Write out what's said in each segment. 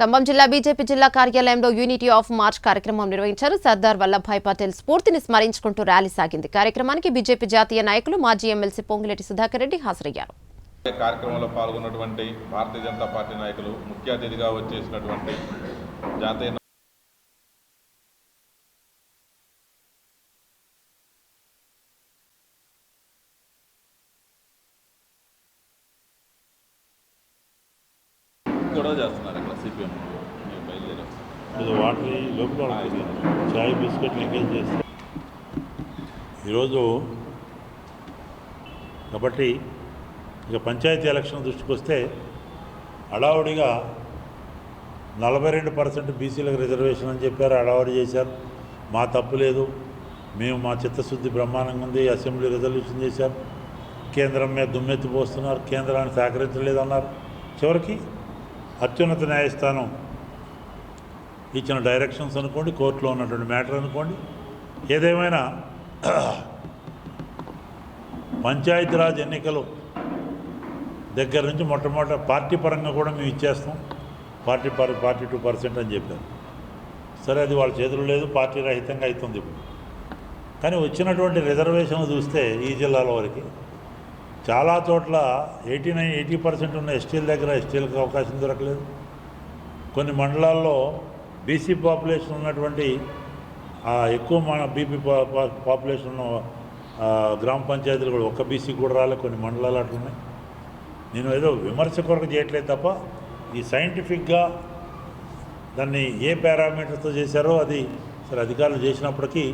ఖమ్మం జిల్లా బీజేపీ జిల్లా కార్యాలయంలో యూనిటీ ఆఫ్ మార్చ్ కార్యక్రమం నిర్వహించారు. సర్దార్ వల్లభాయ్ పటేల్ స్ఫూర్తిని స్మరించుకుంటూ ర్యాలీ సాగింది. కార్యక్రమానికి బీజేపీ జాతీయ నాయకులు మాజీ ఎమ్మెల్సీ పొంగిరెడ్డి సుధాకర్ రెడ్డి హాజరయ్యారు. కార్యక్రమంలో పాల్గొన్నటువంటి భారతీయ జనతా పార్టీ నాయకులు ముఖ్య అతిథిగా వచ్చేసినటువంటి జాతీయ కూడా చేస్తున్నారు. సిపిఎం బయలుదేరారు వాటర్ లోపల చాయ్ బిస్కెట్ లింకేజ్ చేస్తే. ఈరోజు కాబట్టి ఇక పంచాయతీ ఎలక్షన్ దృష్టికి వస్తే అడావుడిగా నలభై రెండు పర్సెంట్ బీసీలకు రిజర్వేషన్ అని చెప్పారు అడావుడి చేశారు. మా తప్పు లేదు. మేము మా చిత్తశుద్ధి బ్రహ్మాండంగా ఉంది. అసెంబ్లీ రిజల్యూషన్ చేశారు కేంద్రం మీద దుమ్మెత్తి పోస్తున్నారు. కేంద్రాన్ని సహకరించలేదన్నారు చివరికి అత్యున్నత న్యాయస్థానం ఇచ్చిన డైరెక్షన్స్ అనుకోండి కోర్టులో ఉన్నటువంటి మ్యాటర్ అనుకోండి. ఏదేమైనా పంచాయతీరాజ్ ఎన్నికలు దగ్గర నుంచి మొట్టమొదట పార్టీ పరంగా కూడా మేము ఇచ్చేస్తాం. Party per party two percent అని చెప్పారు. సరే అది వాళ్ళ చేతులు లేదు పార్టీ రహితంగా అవుతుంది ఇప్పుడు. కానీ వచ్చినటువంటి రిజర్వేషన్లు చూస్తే ఈ జిల్లాలో వరకు చాలా చోట్ల ఎయిటీ నైన్ ఎయిటీ పర్సెంట్ ఉన్న ఎస్టీల దగ్గర ఎస్టీలకు అవకాశం దొరకలేదు. కొన్ని మండలాల్లో బీసీ పాపులేషన్ ఉన్నటువంటి ఎక్కువ మన బీపీ పాపులేషన్ ఉన్న గ్రామ పంచాయతీలు కూడా ఒక్క బీసీ కూడా రాలే కొన్ని మండలాలు అట్లున్నాయి. నేను ఏదో విమర్శ కొరకు చేయట్లేదు తప్ప ఈ సైంటిఫిక్గా దాన్ని ఏ పారామీటర్తో చేశారో అది సరే అధికారులు చేసినప్పటికీ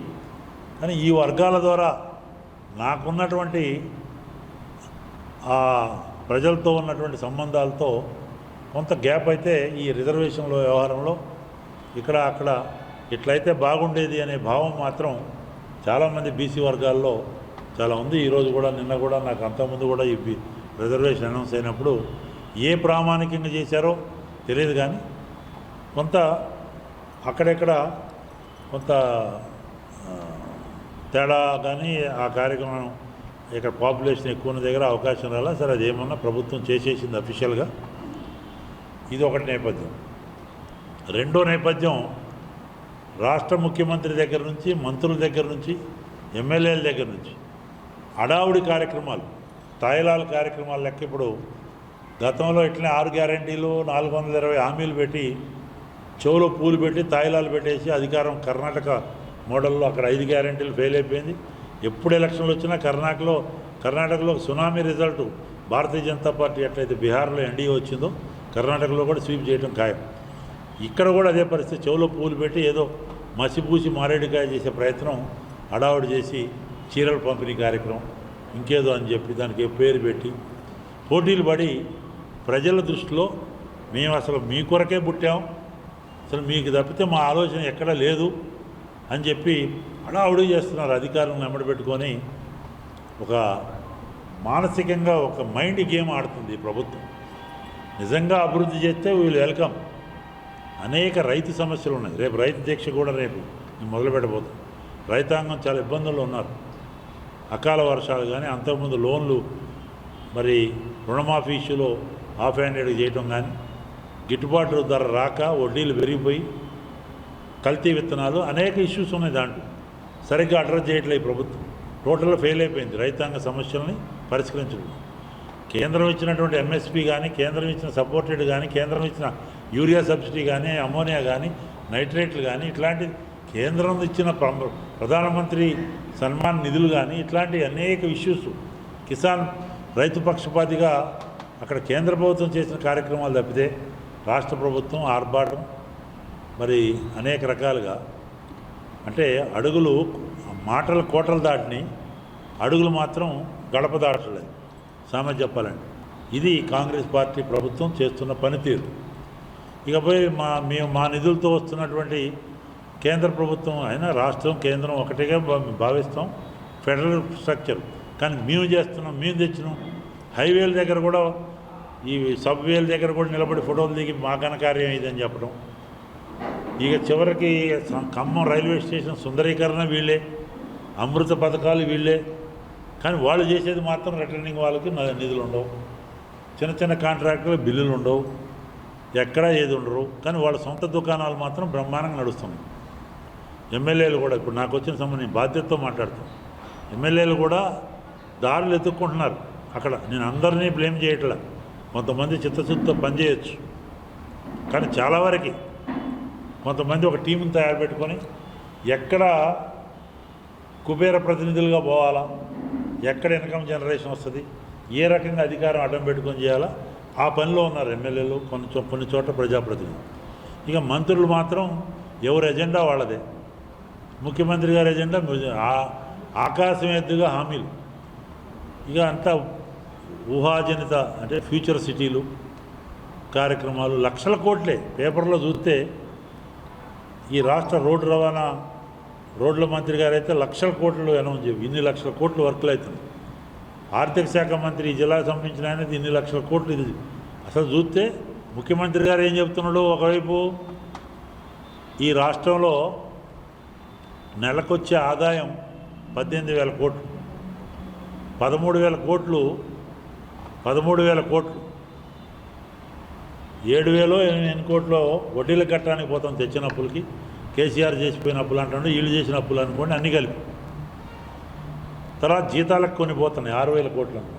కానీ ఈ వర్గాల ద్వారా నాకున్నటువంటి ఆ ప్రజలతో ఉన్నటువంటి సంబంధాలతో కొంత గ్యాప్ అయితే ఈ రిజర్వేషన్లో వ్యవహారంలో ఇక్కడ అక్కడ ఇట్లయితే బాగుండేది అనే భావం మాత్రం చాలామంది బీసీ వర్గాల్లో చాలా ఉంది. ఈరోజు కూడా నిన్న కూడా నాకు అంతకుముందు కూడా ఈ రిజర్వేషన్ అనౌన్స్ అయినప్పుడు ఏ ప్రామాణికంగా చేశారో తెలియదు కానీ కొంత అక్కడెక్కడ కొంత తేడా కానీ ఆ కార్యక్రమం ఇక్కడ పాపులేషన్ ఎక్కువ ఉన్న దగ్గర అవకాశం రాలా. సరే అది ఏమన్నా ప్రభుత్వం చేసేసింది అఫీషియల్గా ఇది ఒకటి నేపథ్యం. రెండో నేపథ్యం రాష్ట్ర ముఖ్యమంత్రి దగ్గర నుంచి మంత్రుల దగ్గర నుంచి ఎమ్మెల్యేల దగ్గర నుంచి అడావుడి కార్యక్రమాలు తాయిలాల కార్యక్రమాలు లెక్క ఇప్పుడు గతంలో ఇట్లనే ఆరు గ్యారంటీలు నాలుగు వందల ఇరవై హామీలు పెట్టి చెవులో పూలు పెట్టి తాయిలాలు పెట్టేసి అధికారం కర్ణాటక మోడల్లో అక్కడ ఐదు గ్యారంటీలు ఫెయిల్ అయిపోయింది. ఎప్పుడు ఎలక్షన్లు వచ్చినా కర్ణాటకలో కర్ణాటకలో tsunami result Bharatiya Janata Party ఎట్లయితే బీహార్లో ఎన్డీఏ వచ్చిందో కర్ణాటకలో కూడా స్వీప్ చేయడం ఖాయం. ఇక్కడ కూడా అదే పరిస్థితి చెవులో పూలు పెట్టి ఏదో మసిపూసి మారేడుకాయ చేసే ప్రయత్నం హడావుడి చేసి చీరల పంపిణీ కార్యక్రమం ఇంకేదో అని చెప్పి దానికి పేరు పెట్టి పోటీలు పడి ప్రజల దృష్టిలో మేము అసలు మీ కొరకే పుట్టాం. అసలు మీకు తప్పితే మా ఆలోచన ఎక్కడా లేదు అని చెప్పి హడావుడి చేస్తున్నారు అధికారులను వెంబడి పెట్టుకొని ఒక మానసికంగా ఒక మైండ్ గేమ్ ఆడుతుంది ప్రభుత్వం. నిజంగా అభివృద్ధి చేస్తే వీళ్ళు వెల్కమ్. అనేక రైతు సమస్యలు ఉన్నాయి. రేపు రైతు దీక్ష కూడా రేపు నేను మొదలు పెట్టబోతాను రైతాంగం చాలా ఇబ్బందుల్లో ఉన్నారు. అకాల వర్షాలు కానీ అంతకుముందు లోన్లు మరి రుణమాఫీ ఇష్యూలో ఆఫ్ హ్యాండెడ్ చేయటం కానీ గిట్టుబాటు ధర రాక వడ్డీలు పెరిగిపోయి కల్తీ విత్తనాలు అనేక ఇష్యూస్ ఉన్నాయి దాంట్లో. సరిగ్గా అడ్రస్ చేయట్లేదు ప్రభుత్వం. టోటల్గా ఫెయిల్ అయిపోయింది. రైతాంగ సమస్యల్ని పరిష్కరించడం. కేంద్రం ఇచ్చినటువంటి ఎంఎస్పి కానీ కేంద్రం ఇచ్చిన సపోర్టెడ్ కానీ కేంద్రం ఇచ్చిన యూరియా సబ్సిడీ కానీ అమోనియా కానీ నైట్రేట్లు కానీ ఇట్లాంటి కేంద్రం ఇచ్చిన ప్రధానమంత్రి సన్మాన్ నిధులు కానీ ఇట్లాంటి అనేక ఇష్యూస్ కిసాన్ రైతు పక్షపాతిగా అక్కడ కేంద్ర ప్రభుత్వం చేసిన కార్యక్రమాలు తప్పితే రాష్ట్ర ప్రభుత్వం ఆర్భాటం. మరి అనేక రకాలుగా అంటే అడుగులు మాటలు కోటలు దాటిని అడుగులు మాత్రం గడప దాటలేదు. సామె చెప్పాలండి ఇది కాంగ్రెస్ పార్టీ ప్రభుత్వం చేస్తున్న పనితీరు. ఇకపై మా మేము మా నిధులతో వస్తున్నటువంటి కేంద్ర ప్రభుత్వం అయినా రాష్ట్రం కేంద్రం ఒకటిగా భావిస్తాం. Federal structure. కానీ మేము చేస్తున్నాం మేము తెచ్చినాం. హైవేల దగ్గర కూడా ఈ సబ్వేల దగ్గర కూడా నిలబడి ఫోటోలు దిగి మా ఘనకార్యం ఇదని చెప్పడం. ఇక చివరికి ఖమ్మం రైల్వే స్టేషన్ సుందరీకరణ వీళ్ళే. అమృత పథకాలు వీళ్ళే. కానీ వాళ్ళు చేసేది మాత్రం రిటర్నింగ్ వాళ్ళకి నిధులు ఉండవు. చిన్న చిన్న కాంట్రాక్టులు బిల్లులు ఉండవు. ఎక్కడా ఏది ఉండరు. కానీ వాళ్ళ సొంత దుకాణాలు మాత్రం బ్రహ్మాండంగా నడుస్తున్నాయి. ఎమ్మెల్యేలు కూడా ఇప్పుడు నాకు వచ్చిన సంబంధించి బాధ్యతతో మాట్లాడుతాం ఎమ్మెల్యేలు కూడా దారులు ఎత్తుక్కుంటున్నారు. అక్కడ నేను అందరినీ బ్లేమ్ చేయట్లా. కొంతమంది చిత్తశుద్ధితో పనిచేయచ్చు కానీ చాలా వరకు కొంతమంది ఒక టీంని తయారు పెట్టుకొని ఎక్కడ కుబేర ప్రతినిధులుగా పోవాలా? ఎక్కడ ఇన్కమ్ జనరేషన్ వస్తుంది? ఏ రకంగా అధికారం అడ్డం పెట్టుకొని చేయాలా? ఆ పనిలో ఉన్నారు ఎమ్మెల్యేలు కొన్ని చో కొన్ని చోట్ల ప్రజాప్రతినిధులు. ఇక మంత్రులు మాత్రం ఎవరి ఎజెండా వాళ్ళదే. ముఖ్యమంత్రి గారి ఎజెండా ఆ- ఆకాశం ఎద్దుగా హామీలు. ఇక అంతా ఊహాజనిత అంటే ఫ్యూచర్ సిటీలు కార్యక్రమాలు లక్షల కోట్లే. పేపర్లో చూస్తే ఈ రాష్ట్ర రోడ్డు రవాణా రోడ్ల మంత్రి గారు అయితే లక్షల కోట్లు అనౌన్స్ చెప్పి ఇన్ని లక్షల కోట్లు వర్కులు అవుతుంది ఆర్థిక శాఖ మంత్రి ఈ జిల్లాకు సంబంధించిన ఆయన ఇన్ని లక్షల కోట్లు ఇది. అసలు చూస్తే ముఖ్యమంత్రి గారు ఏం చెప్తున్నాడు ఒకవైపు ఈ రాష్ట్రంలో నెలకొచ్చే ఆదాయం పద్దెనిమిది వేల కోట్లు పదమూడు వేల కోట్లు పదమూడు వేల కోట్లు ఏడు వేలో ఎనిమిది కోట్లు వడ్డీలు కట్టడానికి పోతాం తెచ్చిన అప్పులకి కేసీఆర్ చేసిపోయిన అప్పులు అంటాడు వీళ్ళు చేసిన అప్పులు అనుకోండి అన్నీ కలిపి. తర్వాత జీతాలకు కొన్ని పోతున్నాయి ఆరు వేల కోట్లను.